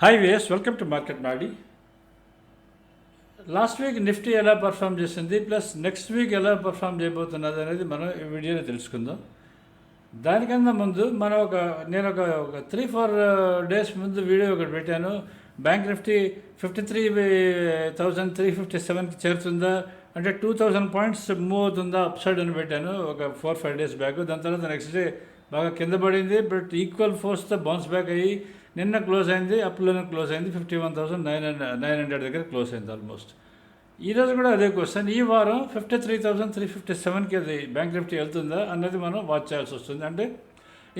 Hi వేస్ welcome to market నాడి last week Nifty ఎలా పర్ఫామ్ చేసింది ప్లస్ నెక్స్ట్ వీక్ ఎలా పర్ఫామ్ చేయబోతున్నది అనేది మనం ఈ వీడియోలో తెలుసుకుందాం. దానికన్నా ముందు మనం ఒక నేను ఒక ఒక త్రీ ఫోర్ డేస్ ముందు వీడియో ఒకటి పెట్టాను. Bank Nifty fifty three thousand three fifty సెవెన్కి చేరుతుందా అంటే టూ థౌజండ్ పాయింట్స్ మూవ్ అవుతుందా అప్ సైడ్ అని పెట్టాను. ఒక ఫోర్ ఫైవ్ డేస్ బ్యాక్ దాని తర్వాత నెక్స్ట్ డే బాగా కింద పడింది బట్ ఈక్వల్ ఫోర్స్తో బౌన్స్ బ్యాక్ అయ్యి నిన్న క్లోజ్ అయింది అప్లోనే క్లోజ్ అయింది fifty one thousand nine hundred nine hundred దగ్గర క్లోజ్ అయింది ఆల్మోస్ట్ ఈ రోజు కూడా అదే క్వశ్చన్ ఈ వారం fifty three thousand three fifty సెవెన్కి అది బ్యాంక్ నిఫ్టీ వెళ్తుందా అన్నది మనం వాచ్ చేయాల్సి వస్తుంది. అంటే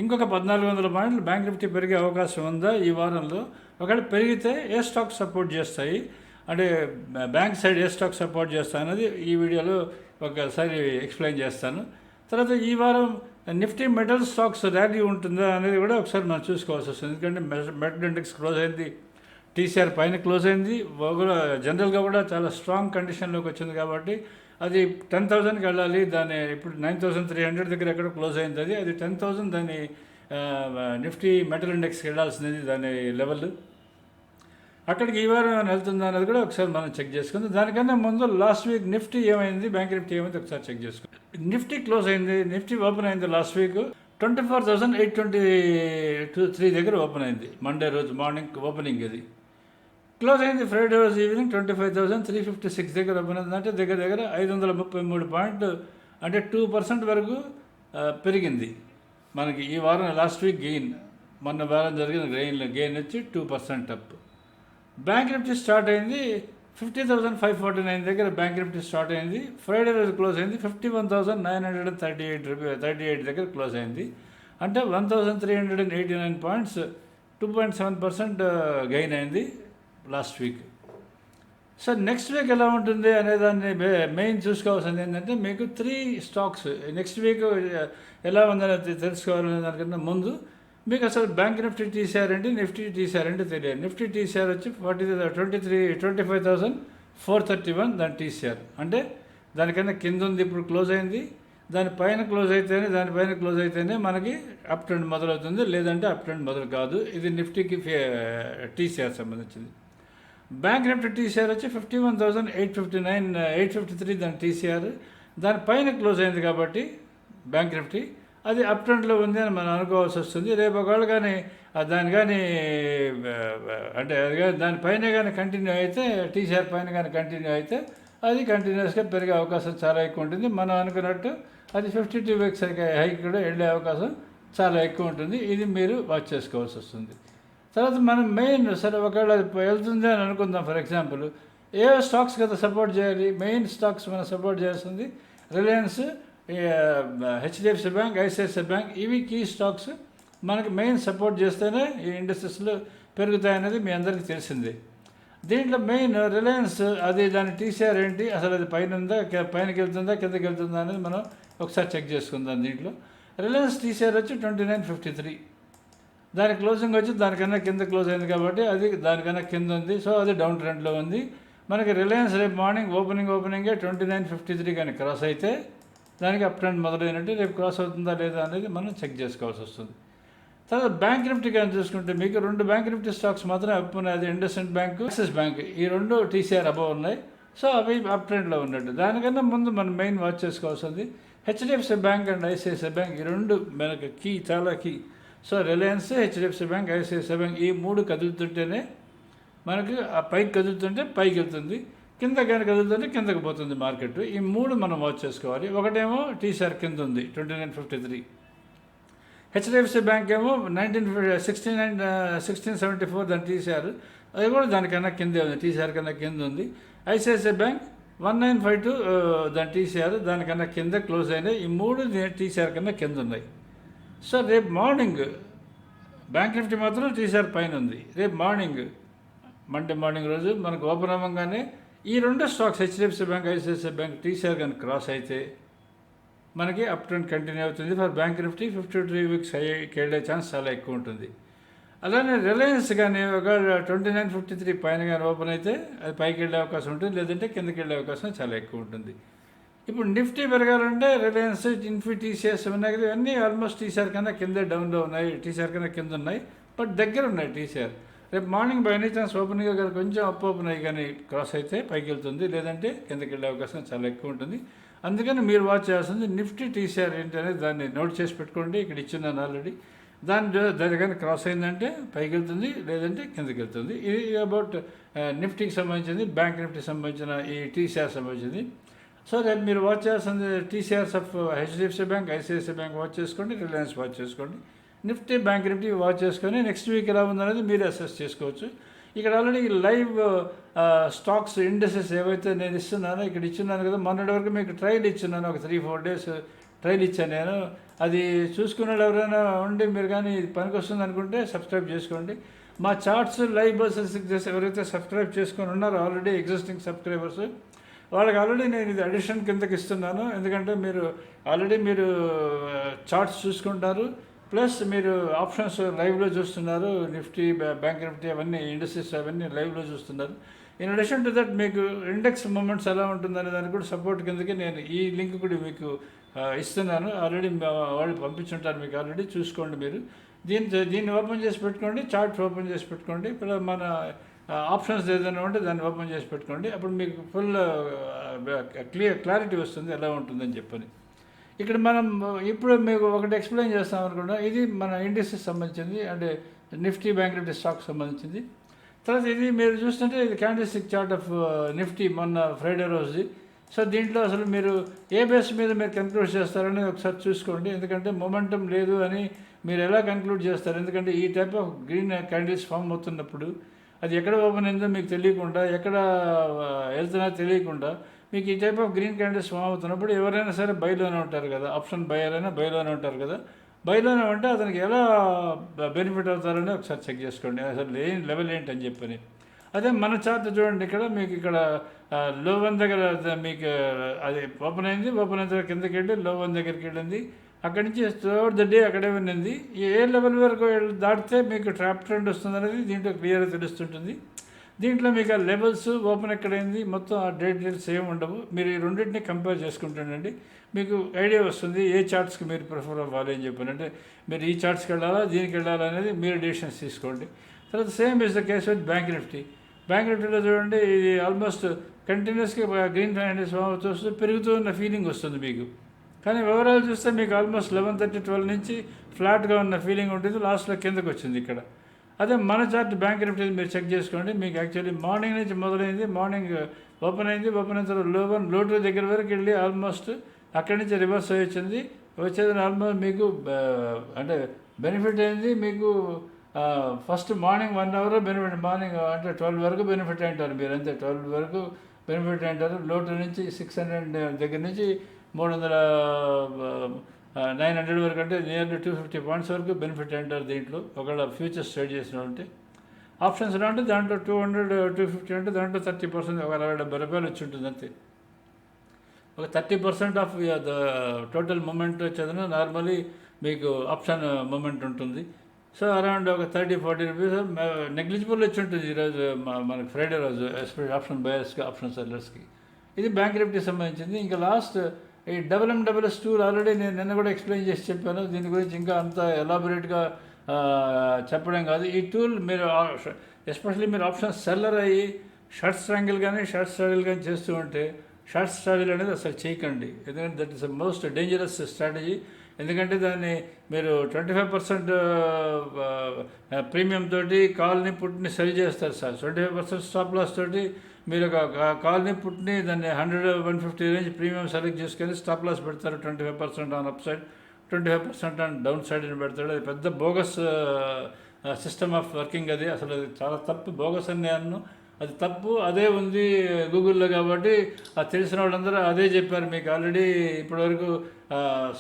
ఇంకొక పద్నాలుగు వందల పాయింట్లు బ్యాంక్ నిఫ్టీ పెరిగే అవకాశం ఉందా ఈ వారంలో? ఒకవేళ పెరిగితే ఏ స్టాక్ సపోర్ట్ చేస్తాయి? అంటే బ్యాంక్ సైడ్ ఏ స్టాక్ సపోర్ట్ చేస్తాయి అనేది ఈ వీడియోలో ఒకసారి ఎక్స్ప్లెయిన్ చేస్తాను. తర్వాత ఈ వారం నిఫ్టీ మెటల్ స్టాక్స్ ర్యాలీ ఉంటుందా అనేది కూడా ఒకసారి మనం చూసుకోవాల్సి వస్తుంది. ఎందుకంటే మెటల్ ఇండెక్స్ క్లోజ్ అయింది టీసీఆర్ పైన క్లోజ్ అయింది కూడా జనరల్గా కూడా చాలా స్ట్రాంగ్ కండిషన్లోకి వచ్చింది కాబట్టి అది టెన్ థౌసండ్కి వెళ్ళాలి దాని ఇప్పుడు నైన్ థౌసండ్ త్రీ హండ్రెడ్ దగ్గర ఎక్కడ క్లోజ్ అయింది అది అది టెన్ థౌసండ్ దాని నిఫ్టీ మెటల్ ఇండెక్స్కి వెళ్ళాల్సింది దాని లెవెల్. అక్కడికి ఈ వారం ఏమైనా వెళ్తుందా అనేది కూడా ఒకసారి మనం చెక్ చేసుకుందాం. దానికన్నా ముందు లాస్ట్ వీక్ నిఫ్టీ ఏమైంది? బ్యాంక్ నిఫ్టీ ఏమైంది ఒకసారి చెక్ చేసుకుందాం. నిఫ్టీ క్లోజ్ అయింది. నిఫ్టీ ఓపెన్ అయింది last week. Twenty four thousand eight twenty two three దగ్గర ఓపెన్ అయింది. మండే రోజు మార్నింగ్ ఓపెనింగ్ అది. క్లోజ్ అయింది ఫ్రైడే రోజు evening twenty five thousand three fifty six దగ్గర ఓపెన్ అయింది. అంటే దగ్గర దగ్గర ఐదు వందల ముప్పై మూడు పాయింట్ అంటే టూ పర్సెంట్ వరకు పెరిగింది. మనకి ఈ వారం లాస్ట్ వీక్ గెయిన్. మొన్న వారం జరిగిన గెయిన్ గెయిన్ వచ్చి two percent up. Bank Nifty start అయింది fifty thousand five forty nine దగ్గర బ్యాంక్ నిఫ్టీ స్టార్ట్ అయింది. ఫ్రైడే రోజు క్లోజ్ అయింది fifty one thousand nine hundred and thirty eight rupee thirty eight దగ్గర క్లోజ్ అయింది. అంటే one thousand three hundred and eighty nine points two point seven percent gain అయింది last week so next week ఎలా ఉంటుంది అనే దాన్ని main చూసుకోవాల్సింది ఏంటంటే మీకు త్రీ స్టాక్స్ నెక్స్ట్ వీక్ ఎలా ఉందని తెలుసుకోవాలనే దానికన్నా ముందు మీకు అసలు bank Nifty TCR Nifty TCR అంటే తెలియదు. నిఫ్టీ టీసీఆర్ వచ్చి forty twenty three twenty five thousand four thirty one దాని టీసీఆర్ అంటే దానికన్నా కింద ఉంది ఇప్పుడు క్లోజ్ అయింది. దాని పైన క్లోజ్ అయితేనే దానిపైన క్లోజ్ అయితేనే మనకి అప్ ట్రెండ్ మొదలవుతుంది లేదంటే అప్ ట్రెండ్ మొదలు కాదు. ఇది నిఫ్టీకి టీసీఆర్ సంబంధించింది. బ్యాంక్ నిఫ్టీ టీసీఆర్ వచ్చి fifty one thousand eight fifty nine eight fifty three దాని టీసీఆర్ దాని పైన క్లోజ్ అయింది కాబట్టి బ్యాంక్ నిఫ్టీ అది అప్ ట్రెండ్లో ఉంది అని మనం అనుకోవాల్సి వస్తుంది. రేపు ఒకవేళ కానీ దాని కానీ అంటే అది కానీ దానిపైన కానీ కంటిన్యూ అయితే టీసీఆర్ పైన కానీ కంటిన్యూ అయితే అది కంటిన్యూస్గా పెరిగే అవకాశం చాలా ఎక్కువ ఉంటుంది. మనం అనుకున్నట్టు అది ఫిఫ్టీ టూ వీక్స్ హైక్ కూడా వెళ్ళే అవకాశం చాలా ఎక్కువ ఉంటుంది. ఇది మీరు వాచ్ చేసుకోవాల్సి వస్తుంది. తర్వాత మనం మెయిన్ సరే ఒకవేళ అది వెళ్తుంది అని అనుకుందాం. ఫర్ ఎగ్జాంపుల్ ఏ స్టాక్స్ కదా సపోర్ట్ చేయాలి. మెయిన్ స్టాక్స్ మనం సపోర్ట్ చేస్తుంది Reliance HDFC bank ICICI bank ఇవి కీ స్టాక్స్ మనకి మెయిన్ సపోర్ట్ చేస్తేనే ఈ ఇండస్ట్రీస్లో పెరుగుతాయనేది మీ అందరికీ తెలిసింది. దీంట్లో మెయిన్ రిలయన్స్ అది దాని టీసీఆర్ ఏంటి? అసలు అది పైన ఉందా పైనకి వెళ్తుందా కిందకి వెళ్తుందా అనేది మనం ఒకసారి చెక్ చేసుకుందాం దీంట్లో. రిలయన్స్ టీసీఆర్ వచ్చి ట్వంటీ నైన్ ఫిఫ్టీ త్రీ దాని క్లోజింగ్ వచ్చి దానికన్నా కింద క్లోజ్ అయింది కాబట్టి అది దానికన్నా కింద ఉంది. సో అది డౌన్ ట్రెండ్లో ఉంది. మనకి రిలయన్స్ రేపు మార్నింగ్ ఓపెనింగ్ ఓపెనింగే ట్వంటీ నైన్ ఫిఫ్టీ త్రీ కానీ క్రాస్ అయితే దానికి అప్ ట్రెండ్ మొదలైనట్టు రేపు క్రాస్ అవుతుందా లేదా అనేది మనం చెక్ చేసుకోవాల్సి వస్తుంది. తర్వాత బ్యాంక్ నిఫ్టీ కానీ చూసుకుంటే మీకు రెండు బ్యాంక్ నిఫ్టీ స్టాక్స్ మాత్రం అప్ ఉన్నాయి. అది ఇండస్ఇండ్ బ్యాంక్ యాక్సిస్ బ్యాంక్. ఈ రెండు టీసీఆర్ అబవ్ ఉన్నాయి. సో అవి అప్ ట్రెండ్లో ఉన్నట్టు. దానికన్నా ముందు మనం మెయిన్ వాచ్ చేసుకోవాల్సింది HDFC bank and ICICI bank ఈ రెండు మనకు కీ చాలా key. So Reliance HDFC bank ICICI bank ఈ మూడు కదులుతుంటేనే మనకి ఆ పైకి కదులుతుంటే పైకి వెళ్తుంది. కింద కనుక కదులుతుంటే కిందకి పోతుంది మార్కెట్. ఈ మూడు మనం వాచ్ చేసుకోవాలి. ఒకటేమో టీసీఆర్ కింద ఉంది twenty nine fifty three HDFC bank ఏమో nineteen sixteen nine sixteen seventy four దాని టీసీఆర్ అది కూడా దానికన్నా కిందే ఉంది టీసీఆర్ కన్నా కింద ఉంది. ICICI bank one nine five two దాని టీసీఆర్ దానికన్నా కింద క్లోజ్ అయినాయి. ఈ మూడు టీసీఆర్ కన్నా కింద ఉన్నాయి. సో రేపు మార్నింగ్ బ్యాంక్ నిఫ్టీ మాత్రం టీసీఆర్ పైన ఉంది. రేపు మార్నింగ్ మండే మార్నింగ్ రోజు మనకు ఓపెన్ అవ్వగానే ఈ రెండు stocks HDFC bank ICICI bank TCR కానీ క్రాస్ అయితే మనకి అప్ ట్రెండ్ కంటిన్యూ అవుతుంది. For bank Nifty fifty three weeks అయ్యేకి వెళ్ళే ఛాన్స్ చాలా ఎక్కువ ఉంటుంది. అలానే రిలయన్స్ కానీ ఒక ట్వంటీ నైన్ ఫిఫ్టీ త్రీ పైన కానీ ఓపెన్ అయితే అది పైకి వెళ్ళే అవకాశం ఉంటుంది. లేదంటే కిందకి వెళ్ళే అవకాశం చాలా ఎక్కువ ఉంటుంది. ఇప్పుడు నిఫ్టీ పెరగాలంటే రిలయన్స్ ఇన్ఫీ టీసీఎస్ ఉన్నాయి కదా ఇవన్నీ ఆల్మోస్ట్ టీసీఆర్ కన్నా కింద డౌన్లో ఉన్నాయి. టీసీఆర్ కన్నా కింద ఉన్నాయి. బట్ దగ్గర ఉన్నాయి టీసీఆర్. రేపు మార్నింగ్ బై ఎనీ ఛాన్స్ ఓపెన్గా కానీ కొంచెం అప్ ఓపెన్ అయ్యి కానీ క్రాస్ అయితే పైకి వెళ్తుంది. లేదంటే కిందకి వెళ్ళే అవకాశం చాలా ఎక్కువ ఉంటుంది. అందుకని మీరు వాచ్ చేయాల్సింది నిఫ్టీ టీసీఆర్ ఏంటి అనేది దాన్ని నోట్ చేసి పెట్టుకోండి. ఇక్కడ ఇచ్చున్నాను ఆల్రెడీ దాని దాని కానీ క్రాస్ అయిందంటే పైకి వెళ్తుంది లేదంటే కిందకి వెళ్తుంది. ఇది అబౌట్ నిఫ్టీకి సంబంధించింది బ్యాంక్ నిఫ్టీకి సంబంధించిన ఈ టీసీఆర్ సంబంధించింది. సో రేపు మీరు వాచ్ చేయాల్సింది TCRs of HDFC bank ICICI bank watch చేసుకోండి రిలయన్స్ వాచ్ చేసుకోండి. నిఫ్టీ బ్యాంక్ నిఫ్టీ వాచ్ చేసుకొని నెక్స్ట్ వీక్ ఎలా ఉందనేది మీరు అసెస్ చేసుకోవచ్చు. ఇక్కడ ఆల్రెడీ లైవ్ స్టాక్స్ ఇండస్ట్రీస్ ఏవైతే నేను ఇస్తున్నానో ఇక్కడ ఇచ్చున్నాను కదా మొన్నటి వరకు మీకు ట్రైల్ ఇచ్చున్నాను ఒక త్రీ ఫోర్ డేస్ ట్రైల్ ఇచ్చాను నేను. అది చూసుకున్న ఎవరైనా ఉండి మీరు కానీ పనికి వస్తుంది అనుకుంటే సబ్స్క్రైబ్ చేసుకోండి. మా చార్ట్స్ లైవ్ బస్సెస్ ఎవరైతే సబ్స్క్రైబ్ చేసుకొని ఉన్నారో ఆల్రెడీ ఎగ్జిస్టింగ్ సబ్స్క్రైబర్స్ వాళ్ళకి ఆల్రెడీ నేను ఇది అడిషన్ కిందకి ఇస్తున్నాను. ఎందుకంటే మీరు ఆల్రెడీ మీరు చార్ట్స్ చూసుకుంటారు. ప్లస్ మీరు ఆప్షన్స్ లైవ్లో చూస్తున్నారు నిఫ్టీ బ్యాంక్ నిఫ్టీ అవన్నీ ఇండస్ట్రీస్ అవన్నీ లైవ్లో చూస్తున్నారు. ఇన్ అడిషన్ టు దట్ మీకు ఇండెక్స్ మూమెంట్స్ ఎలా ఉంటుందనే దానికి కూడా సపోర్ట్ కిందకి నేను ఈ లింక్ కూడా మీకు ఇస్తున్నాను. ఆల్రెడీ వాళ్ళు పంపించుంటారు మీకు ఆల్రెడీ చూసుకోండి మీరు. దీన్ని దీన్ని ఓపెన్ చేసి పెట్టుకోండి చార్ట్ ఓపెన్ చేసి పెట్టుకోండి ఇప్పుడు మన ఆప్షన్స్ ఏదైనా ఉంటే దాన్ని ఓపెన్ చేసి పెట్టుకోండి. అప్పుడు మీకు ఫుల్ క్లియర్ క్లారిటీ వస్తుంది ఎలా ఉంటుందని చెప్పని. ఇక్కడ మనం ఇప్పుడు మీకు ఒకటి ఎక్స్ప్లెయిన్ చేస్తాం అనుకుంటా. ఇది మన ఇండస్ట్రీకి సంబంధించింది. అంటే నిఫ్టీ బ్యాంక్ నిఫ్టీ స్టాక్ సంబంధించింది. తర్వాత ఇది మీరు చూస్తుంటే ఇది క్యాండిల్స్టిక్ చార్ట్ ఆఫ్ నిఫ్టీ మొన్న ఫ్రైడే రోజుది. సో దీంట్లో అసలు మీరు ఏ బేస్ మీద మీరు కన్క్లూడ్ చేస్తారని ఒకసారి చూసుకోండి. ఎందుకంటే మొమెంటం లేదు అని మీరు ఎలా కన్క్లూడ్ చేస్తారు? ఎందుకంటే ఈ type of green candles form అవుతున్నప్పుడు అది ఎక్కడ ఓపెన్ అయిందో మీకు తెలియకుండా ఎక్కడ uh, వెళ్తున్నా తెలియకుండా మీకు ఈ type of green candles form అవుతున్నప్పుడు ఎవరైనా సరే బయలోనే ఉంటారు కదా. ఆప్షన్ బయర్ అయినా బయలోనే ఉంటారు కదా. బయలోనే ఉంటే అతనికి ఎలా బెనిఫిట్ అవుతారని ఒకసారి చెక్ చేసుకోండి. అసలు ఏం లెవెల్ ఏంటి అని చెప్పని. అదే మన చార్ట్ చూడండి ఇక్కడ మీకు ఇక్కడ లో వన్ దగ్గర మీకు అది ఓపెన్ అయింది. ఓపెన్ అయిన తర్వాత కిందకి వెళ్ళి లో వన్ దగ్గరికి వెళ్ళింది. అక్కడి నుంచి త్రూఅవుట్ ద డే అక్కడే ఉన్నింది. ఏ లెవెల్ వరకు దాటితే మీకు ట్రాప్ ట్రెండ్ వస్తుంది అనేది దీంట్లో క్లియర్గా తెలుస్తుంటుంది. దీంట్లో మీకు ఆ లెవెల్స్ ఓపెన్ ఎక్కడైంది మొత్తం ఆ డేట్ డీటెయిల్స్ ఏమి ఉండవు. మీరు ఈ రెండింటిని కంపేర్ చేసుకుంటుండండి. మీకు ఐడియా వస్తుంది ఏ చార్ట్స్కి మీరు ప్రిఫర్ అవ్వాలి అని చెప్పాను అంటే మీరు ఈ చార్ట్స్కి వెళ్ళాలా దీనికి వెళ్ళాలా అనేది మీరు డిసిషన్స్ తీసుకోండి. తర్వాత same is the case with bank Nifty. Bank నిఫ్టీలో చూడండి ఇది ఆల్మోస్ట్ కంటిన్యూస్గా గ్రీన్ ఫైనాన్స్ చూస్తూ పెరుగుతూ ఉన్న ఫీలింగ్ వస్తుంది మీకు. కానీ వివరాలు చూస్తే మీకు ఆల్మోస్ట్ లెవెన్ థర్టీ ట్వెల్వ్ నుంచి ఫ్లాట్గా ఉన్న ఫీలింగ్ ఉంటుంది లాస్ట్లో కిందకు వచ్చింది ఇక్కడ. అదే మన చార్ట్ బ్యాంక్ నిఫ్టీ మీరు చెక్ చేసుకోండి. మీకు యాక్చువల్లీ మార్నింగ్ నుంచి మొదలైంది. మార్నింగ్ ఓపెన్ uh, అయింది. ఓపెన్ అయిన తర్వాత లో వన్లో టూ దగ్గర వరకు వెళ్ళి ఆల్మోస్ట్ అక్కడి నుంచి రివర్స్ అయ్యి వచ్చింది వచ్చేది ఆల్మోస్ట్ మీకు uh, అంటే బెనిఫిట్ అయింది. మీకు first morning one hour benefit morning అంటే ట్వెల్వ్ వరకు బెనిఫిట్ అంటారు మీరు. అంతే ట్వెల్వ్ వరకు బెనిఫిట్ అంటారు లోటు నుంచి సిక్స్ హండ్రెడ్ దగ్గర నుంచి మూడు వందల uh, నైన్ హండ్రెడ్ వరకు అంటే నియర్లీ టూ ఫిఫ్టీ పాయింట్స్ వరకు బెనిఫిట్ అంటారు దీంట్లో. ఒకవేళ ఫ్యూచర్స్ ట్రేడ్ చేసిన ఉంటే. ఆప్షన్స్ ఎలా అంటే దాంట్లో టూ హండ్రెడ్ టూ ఫిఫ్టీ అంటే దాంట్లో థర్టీ పర్సెంట్ ఒక అరవై డెబ్బై రూపాయలు వచ్చి ఉంటుంది అంతే. ఒక thirty percent of the total moment వచ్చేదన normally మీకు ఆప్షన్ మూమెంట్ uh, ఉంటుంది. సో అరౌండ్ ఒక థర్టీ ఫార్టీ రూపీస్ నెగ్లిజిబుల్ వచ్చి ఉంటుంది ఈరోజు మనకి ఫ్రైడే రోజు ఎస్పెషల్ ఆప్షన్ బయర్స్కి ఆప్షన్ సెల్లర్స్కి ఇది బ్యాంక్ నిఫ్టీ సంబంధించింది. ఇంకా లాస్ట్ ఈ double M double S tool already నేను నిన్న కూడా ఎక్స్ప్లెయిన్ చేసి చెప్పాను. దీని గురించి ఇంకా అంత ఎలాబొరేట్గా చెప్పడం కాదు. ఈ టూల్ మీరు ఎస్పెషల్లీ మీరు ఆప్షన్ సెల్లర్ అయ్యి షర్ట్ స్ట్రాంగిల్ కానీ షర్ట్ స్ట్రాగిల్ కానీ చేస్తూ ఉంటే షార్ట్ స్ట్రాటజీ అనేది అసలు చేయకండి. ఎందుకంటే that is most dangerous strategy ఎందుకంటే దాన్ని మీరు ట్వంటీ ఫైవ్ పర్సెంట్ ప్రీమియం తోటి కాల్ని పుట్టిని సెల్ చేస్తారు sir. Twenty five percent stop loss తోటి మీరు ఒక కాలనీ పుట్టిని దాన్ని hundred one fifty range premium select చేసుకొని స్టాప్ లాస్ పెడతారు twenty five percent on up side. Twenty five percent on down side అని పెడతాడు. అది పెద్ద బోగస్ సిస్టమ్ ఆఫ్ వర్కింగ్ అది. అసలు అది చాలా తప్పు బోగస్ అని నేను. అది తప్పు అదే ఉంది గూగుల్లో కాబట్టి అది తెలిసిన వాళ్ళందరూ అదే చెప్పారు. మీకు ఆల్రెడీ ఇప్పటివరకు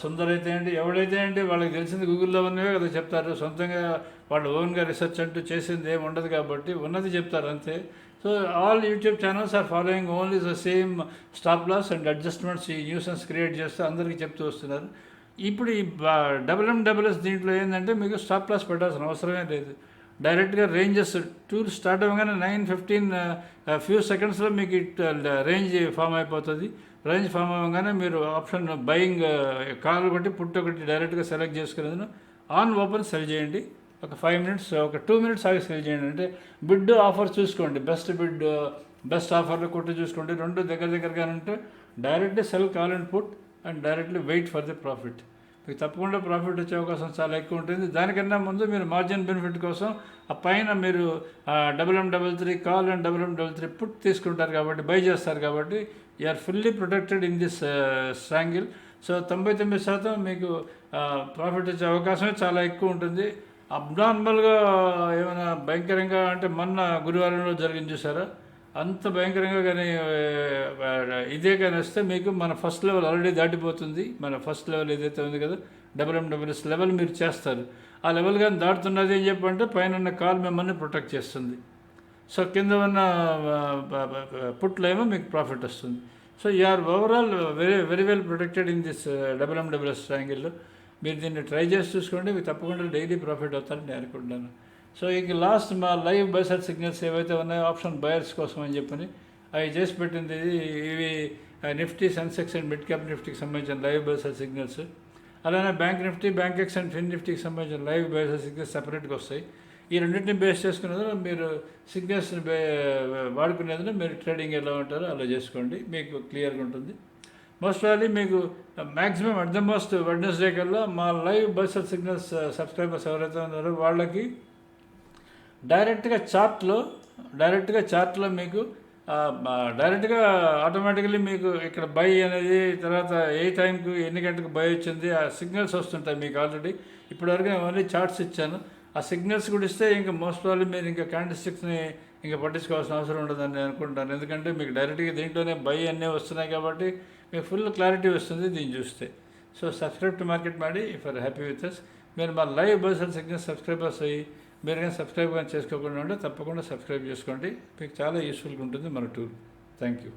సుందర్ అయితే ఏంటి ఎవడైతే ఏంటి వాళ్ళకి తెలిసింది గూగుల్లో ఉన్నవే కదా చెప్తారు. సొంతంగా వాళ్ళు ఓన్గా రీసెర్చ్ అంటూ చేసింది ఏమి ఉండదు కాబట్టి ఉన్నది చెప్తారు అంతే. So all YouTube channels are following only the same stop loss and adjustments ఈ న్యూసెన్స్ క్రియేట్ చేస్తూ అందరికీ చెప్తూ వస్తున్నారు. ఇప్పుడు ఈ డబుల్ ఎం డబుల్ ఎస్ దీంట్లో ఏంటంటే మీకు స్టాప్ లాస్ పెట్టాల్సిన అవసరమే లేదు. డైరెక్ట్గా రేంజెస్ టూర్ స్టార్ట్ అవ్వగానే నైన్ ఫిఫ్టీన్ ఫ్యూ సెకండ్స్లో మీకు ఇట్ రేంజ్ ఫామ్ అయిపోతుంది. రేంజ్ ఫామ్ అవ్వగానే మీరు ఆప్షన్ బయింగ్ కాల్ ఒకటి పుట్ ఒకటి డైరెక్ట్గా సెలెక్ట్ చేసుకునేందుకు ఆన్ ఓపెన్ సెల్ చేయండి. ఒక ఫైవ్ మినిట్స్ ఒక టూ మినిట్స్ ఆగి సేల్ చేయండి. అంటే బిడ్ ఆఫర్ చూసుకోండి. బెస్ట్ బిడ్ బెస్ట్ ఆఫర్లు కొట్టి చూసుకోండి. రెండు దగ్గర దగ్గరగా ఉంటే directly sell call and put and directly wait for the profit మీకు తప్పకుండా ప్రాఫిట్ వచ్చే అవకాశం చాలా ఎక్కువ ఉంటుంది. దానికన్నా ముందు మీరు మార్జిన్ బెనిఫిట్ కోసం ఆ పైన మీరు double M double three call and double M double three put తీసుకుంటారు కాబట్టి బై చేస్తారు కాబట్టి are fully protected in this strangle so తొంభై తొమ్మిది శాతం మీకు uh, ప్రాఫిట్ వచ్చే అవకాశమే చాలా ఎక్కువ ఉంటుంది. అబ్నార్మల్గా ఏమైనా భయంకరంగా అంటే మొన్న గురువారంలో జరిగింది చూసారా? అంత భయంకరంగా కానీ ఇదే కానీ వస్తే మీకు మన ఫస్ట్ లెవెల్ ఆల్రెడీ దాటిపోతుంది. మన ఫస్ట్ లెవెల్ ఏదైతే ఉంది కదా డబ్ల్యూఎండబ్ల్యూఎస్ లెవెల్ మీరు చేస్తారు. ఆ లెవెల్ కానీ దాటుతున్నది ఏం చెప్పంటే పైన ఉన్న కాల్ మిమ్మల్ని ప్రొటెక్ట్ చేస్తుంది. సో కింద ఉన్న పుట్లో ఏమో మీకు ప్రాఫిట్ వస్తుంది. So are overall very very well protected in this WMWS M double S మీరు దీన్ని ట్రై చేసి చూసుకోండి మీకు తప్పకుండా డైలీ ప్రాఫిట్ అవుతారని నేను అనుకుంటున్నాను. సో ఇంక లాస్ట్ మా లైవ్ బైసర్ సిగ్నల్స్ ఏవైతే ఉన్నాయో ఆప్షన్ బయర్స్ కోసం అని చెప్పని అవి చేసి పెట్టింది ఇవి Nifty Sensex and mid cap నిఫ్టీకి సంబంధించిన లైవ్ బైసర్ సిగ్నల్స్ అలానే bank Nifty Bankex and fin నిఫ్టీకి సంబంధించిన లైవ్ బైసర్ సిగ్నల్స్ సపరేట్గా వస్తాయి. ఈ రెండింటిని బేస్ చేసుకునేది మీరు సిగ్నల్స్ని బే వాడుకునేది మీరు ట్రేడింగ్ ఎలా ఉంటారో అలా చేసుకోండి. మీకు క్లియర్గా ఉంటుంది. మోస్ట్ ఆఫ్లీ మీకు maximum at the most Wednesday కల్లా మా లైవ్ బస్సర్ సిగ్నల్స్ సబ్స్క్రైబర్స్ ఎవరైతే ఉన్నారో వాళ్ళకి డైరెక్ట్గా చార్ట్లో డైరెక్ట్గా చార్ట్లో మీకు uh, డైరెక్ట్గా ఆటోమేటికలీ మీకు ఇక్కడ బై అనేది తర్వాత ఏ టైంకి ఎన్ని గంటలకు బై వచ్చింది ఆ సిగ్నల్స్ వస్తుంటాయి మీకు ఆల్రెడీ ఇప్పటివరకు నేను ఓన్లీ చార్ట్స్ ఇచ్చాను. ఆ సిగ్నల్స్ కూడా ఇస్తే ఇంకా మోస్ట్ ఆల్ మీరు ఇంకా క్యాండిస్టిక్స్ని ఇంకా పట్టించుకోవాల్సిన అవసరం ఉండదని నేను అనుకుంటాను ఎందుకంటే మీకు డైరెక్ట్గా దీంట్లోనే బై అన్నీ వస్తున్నాయి కాబట్టి మీకు ఫుల్ క్లారిటీ వస్తుంది దీన్ని చూస్తే. సో సబ్స్క్రైబ్ టు మార్కెట్ ಮಾಡಿ if are happy with us మీరు మా లైవ్ బర్సల్ సిగ్నల్ సబ్స్క్రైబర్స్ అయ్యి మీరు కానీ సబ్స్క్రైబ్ కానీ చేసుకోకుండా ఉంటే తప్పకుండా సబ్స్క్రైబ్ చేసుకోండి. మీకు చాలా యూస్ఫుల్గా ఉంటుంది మన టూర్ థ్యాంక్ యూ